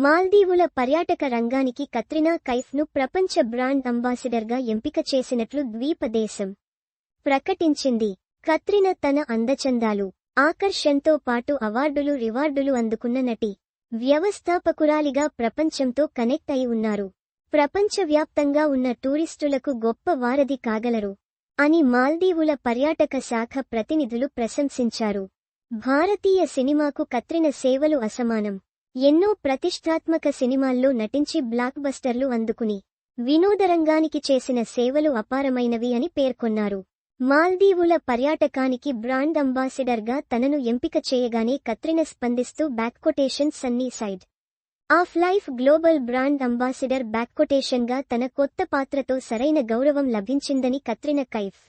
మాల్దీవుల పర్యాటక రంగానికి కత్రినా కైఫ్ను ప్రపంచ బ్రాండ్ అంబాసిడర్గా ఎంపిక చేసినట్లు ద్వీపదేశం ప్రకటించింది. కత్రినా తన అందచందాలు ఆకర్షణతో పాటు అవార్డులు రివార్డులు అందుకున్న నటి వ్యవస్థాపకురాలిగా ప్రపంచంతో కనెక్ట్ అయి ఉన్నారు. ప్రపంచవ్యాప్తంగా ఉన్న టూరిస్టులకు గొప్ప వారధి కాగలరు అని మాల్దీవుల పర్యాటక శాఖ ప్రతినిధులు ప్రశంసించారు. భారతీయ సినిమాకు కత్రిన సేవలు అసమానం. ఎన్నో ప్రతిష్టాత్మక సినిమాల్లో నటించి బ్లాక్ బస్టర్లు అందుకుని వినోదరంగానికి చేసిన సేవలు అపారమైనవి అని పేర్కొన్నారు. మాల్దీవుల పర్యాటకానికి బ్రాండ్ అంబాసిడర్గా తనను ఎంపిక చేయగానే కత్రిన స్పందిస్తూ బ్యాక్కొటేషన్ sunny side of life global brand ambassador బ్యాక్కొటేషన్గా తన కొత్త పాత్రతో సరైన గౌరవం లభించిందని కత్రిన కైఫ్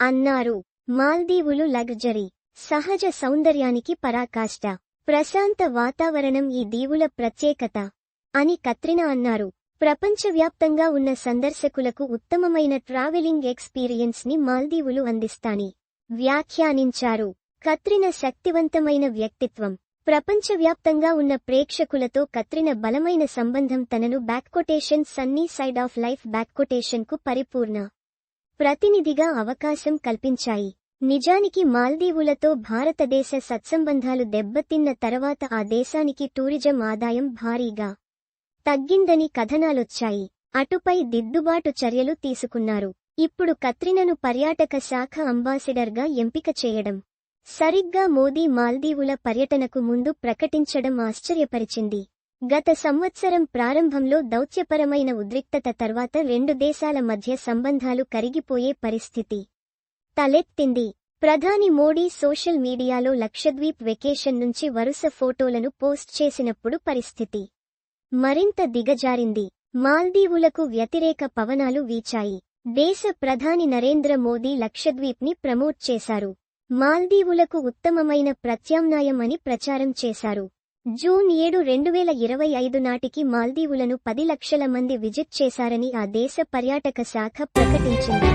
అన్నారు. మాల్దీవులు లగ్జరీ సహజ సౌందర్యానికి పరాకాష్ట. ప్రశాంత వాతావరణం ఈ దీవుల ప్రత్యేకత అని కత్రినా అన్నారు. ప్రపంచవ్యాప్తంగా ఉన్న సందర్శకులకు ఉత్తమమైన ట్రావెలింగ్ ఎక్స్పీరియన్స్ని మాల్దీవులు అందిస్తాని. వ్యాఖ్యానించారు. కత్రిన శక్తివంతమైన వ్యక్తిత్వం. ప్రపంచవ్యాప్తంగా ఉన్న ప్రేక్షకులతో కత్రిన బలమైన సంబంధం తనను back quotation sunny side of life బ్యాక్కొటేషన్కు పరిపూర్ణ ప్రతినిధిగా అవకాశం కల్పించాయి. నిజానికి మాల్దీవులతో భారతదేశ సత్సంబంధాలు దెబ్బతిన్న తర్వాత ఆ దేశానికి టూరిజం ఆదాయం భారీగా తగ్గిందని కథనాలొచ్చాయి. అటుపై దిద్దుబాటు చర్యలు తీసుకున్నారు. ఇప్పుడు కత్రినను పర్యాటక శాఖ అంబాసిడర్గా ఎంపిక చేయడం. సరిగ్గా మోదీ మాల్దీవుల పర్యటనకు ముందు ప్రకటించడం ఆశ్చర్యపరిచింది. గత సంవత్సరం ప్రారంభంలో దౌత్యపరమైన ఉద్రిక్తత తర్వాత రెండు దేశాల మధ్య సంబంధాలు కరిగిపోయే పరిస్థితి. తలెత్తింది ప్రధాని మోడీ సోషల్ మీడియాలో లక్షద్వీప్ వెకేషన్ నుంచి వరుస ఫోటోలను పోస్ట్ చేసినప్పుడు పరిస్థితి మరింత దిగజారింది. మాల్దీవులకు వ్యతిరేక పవనాలు వీచాయి. దేశ ప్రధాని నరేంద్ర మోదీ లక్షద్వీప్ని ప్రమోట్ చేశారు. మాల్దీవులకు ఉత్తమమైన ప్రత్యామ్నాయం అని ప్రచారం చేశారు. జూన్ ఏడు రెండు వేల ఇరవై ఐదు నాటికి మాల్దీవులను పది లక్షల మంది విజిట్ చేశారని ఆ దేశ పర్యాటక శాఖ ప్రకటించింది.